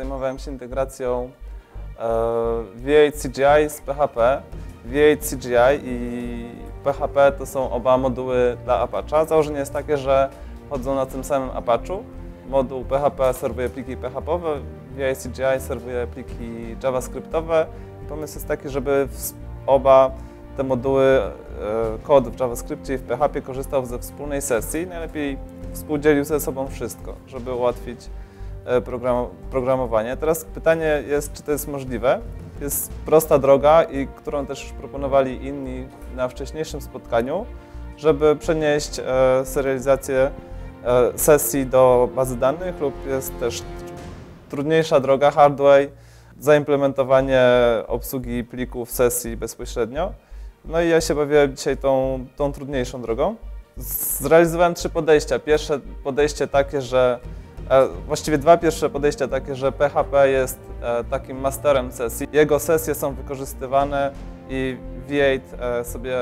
zajmowałem się integracją e, V8 CGI z PHP. V8 CGI i PHP to są oba moduły dla Apache'a. Założenie jest takie, że chodzą na tym samym Apache'u. Moduł PHP serwuje pliki PHP-owe, V8 CGI serwuje pliki JavaScriptowe. Pomysł jest taki, żeby oba te moduły, e, kod w JavaScriptie i w PHP korzystał ze wspólnej sesji. Najlepiej współdzielił ze sobą wszystko, żeby ułatwić e, program, programowanie. Teraz pytanie jest, czy to jest możliwe. Jest prosta droga, i którą też już proponowali inni na wcześniejszym spotkaniu, żeby przenieść e, serializację sesji do bazy danych lub jest też trudniejsza droga, hardware, zaimplementowanie obsługi plików sesji bezpośrednio. No i ja się bawiłem dzisiaj tą, tą trudniejszą drogą. Zrealizowałem trzy podejścia. Pierwsze podejście takie, że e, właściwie dwa pierwsze podejścia takie, że PHP jest e, takim masterem sesji. Jego sesje są wykorzystywane i V8 e, sobie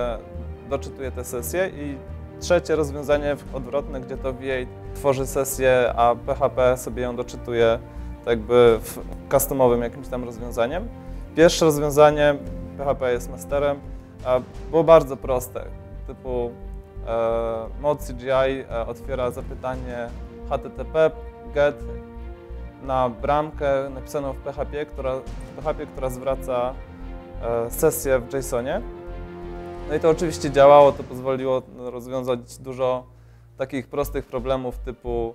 doczytuje te sesje i trzecie rozwiązanie odwrotne, gdzie to V8 tworzy sesję, a PHP sobie ją doczytuje tak jakby w customowym jakimś tam rozwiązaniem. Pierwsze rozwiązanie, PHP jest masterem, było bardzo proste, typu e, mod CGI e, otwiera zapytanie HTTP get na bramkę napisaną w PHP, która, w PHP, która zwraca e, sesję w JSONie. No i to oczywiście działało, to pozwoliło rozwiązać dużo takich prostych problemów typu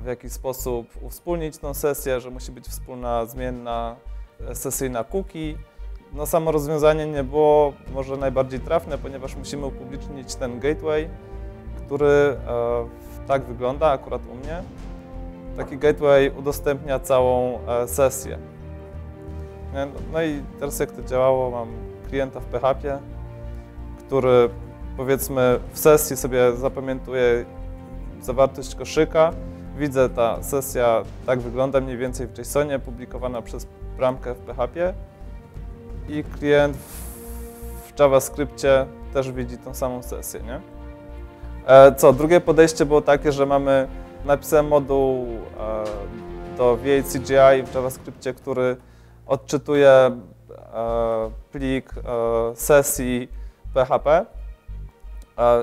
w jaki sposób uwspólnić tą sesję, że musi być wspólna zmienna sesyjna cookie, no samo rozwiązanie nie było może najbardziej trafne, ponieważ musimy upublicznić ten gateway, który e, tak wygląda akurat u mnie. Taki gateway udostępnia całą e, sesję. No i teraz jak to działało, mam klienta w PHP, który powiedzmy w sesji sobie zapamiętuje zawartość koszyka. Widzę, ta sesja tak wygląda mniej więcej w JSONie, publikowana przez bramkę w PHP i klient w JavaScriptie też widzi tą samą sesję, nie? E, co, drugie podejście było takie, że mamy, napisałem moduł e, do V8 CGI w JavaScriptie, który odczytuje e, plik sesji PHP.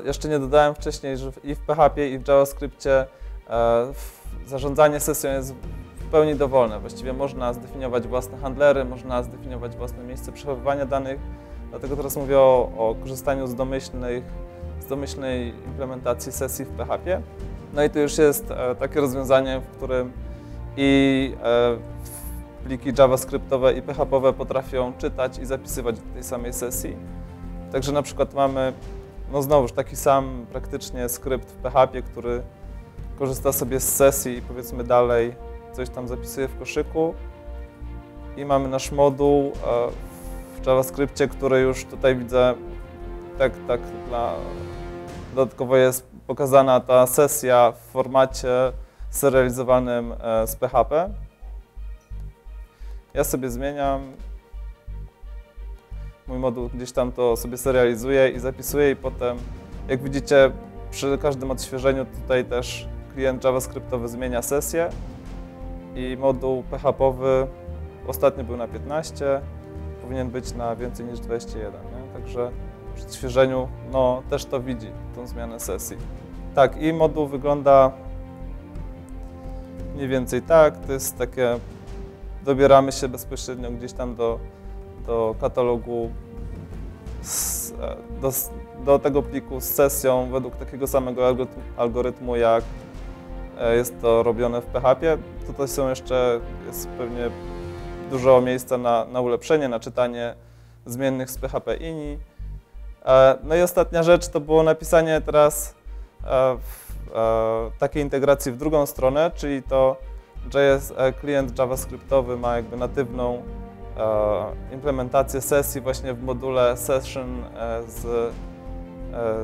Jeszcze nie dodałem wcześniej, że i w PHP i w JavaScriptie zarządzanie sesją jest w pełni dowolne. Właściwie można zdefiniować własne handlery, można zdefiniować własne miejsce przechowywania danych, dlatego teraz mówię o, o korzystaniu z, domyślnych, z domyślnej implementacji sesji w PHP. No i tu już jest e, takie rozwiązanie, w którym i e, pliki JavaScriptowe i PHP potrafią czytać i zapisywać do tej samej sesji. Także na przykład mamy, no znowuż taki sam praktycznie skrypt w PHP, który korzysta sobie z sesji i powiedzmy dalej coś tam zapisuję w koszyku i mamy nasz moduł e, w JavaScriptie, który już tutaj widzę, tak, tak dla, dodatkowo jest pokazana ta sesja w formacie serializowanym e, z PHP. Ja sobie zmieniam, mój moduł gdzieś tam to sobie serializuje i zapisuje i potem, jak widzicie, przy każdym odświeżeniu tutaj też klient JavaScriptowy zmienia sesję i moduł PHP-owy ostatnio był na 15, powinien być na więcej niż 21. Nie? Także przy odświeżeniu no, też to widzi, tą zmianę sesji. Tak, i moduł wygląda mniej więcej tak. To jest takie, dobieramy się bezpośrednio gdzieś tam do, do katalogu, z, do, do tego pliku z sesją według takiego samego algorytmu jak E, jest to robione w PHP. Tutaj są jeszcze, jest pewnie dużo miejsca na, na ulepszenie, na czytanie zmiennych z PHP ini. E, no i ostatnia rzecz to było napisanie teraz e, takiej integracji w drugą stronę, czyli to JS, klient JavaScriptowy ma jakby natywną implementację sesji właśnie w module session z,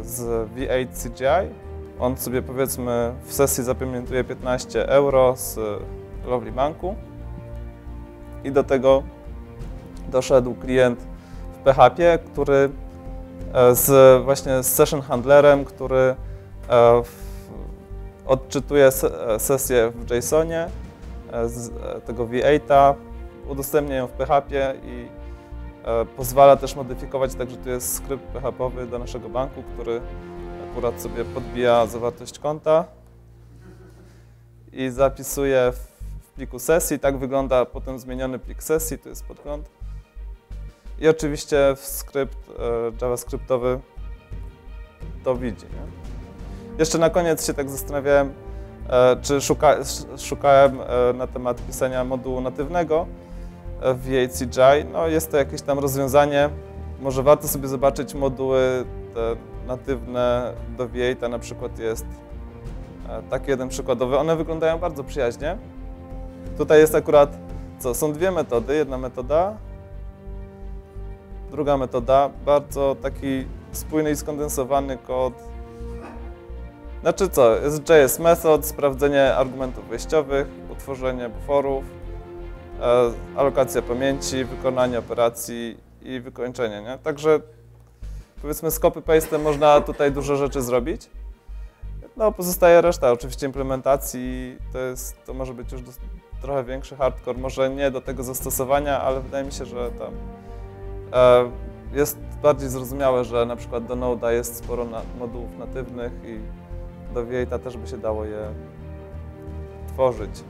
z V8 CGI. On sobie powiedzmy w sesji zapamiętuje 15 euro z Lovely Banku i do tego doszedł klient w PHP, który e, z właśnie z session handlerem, który e, odczytuje e, sesję w JSONie, e, z e, tego V8, udostępnia ją w PHP i e, pozwala też modyfikować, także tu jest skrypt PHP-owy do naszego banku, który akurat sobie podbija zawartość konta i zapisuje w, pliku sesji. Tak wygląda potem zmieniony plik sesji, tu jest podgląd. I oczywiście w skrypt e, javascriptowy to widzi. Nie? Jeszcze na koniec się tak zastanawiałem, e, czy szuka, sz- szukałem e, na temat pisania modułu natywnego w V8 CGI. No jest to jakieś tam rozwiązanie. Może warto sobie zobaczyć moduły te natywne do V8, na przykład jest taki jeden przykładowy. One wyglądają bardzo przyjaźnie. Tutaj jest akurat, co, są dwie metody. Jedna metoda, druga metoda. Bardzo taki spójny i skondensowany kod. Znaczy co, jest JS method, sprawdzenie argumentów wejściowych, utworzenie buforów, e, alokacja pamięci, wykonanie operacji i wykończenie, nie? Także powiedzmy z copy-pastem można tutaj dużo rzeczy zrobić. No, pozostaje reszta oczywiście implementacji, to, jest, to może być już trochę większy hardcore, może nie do tego zastosowania, ale wydaje mi się, że tam jest bardziej zrozumiałe, że na przykład do Node'a jest sporo modułów natywnych i do V8 też by się dało je tworzyć.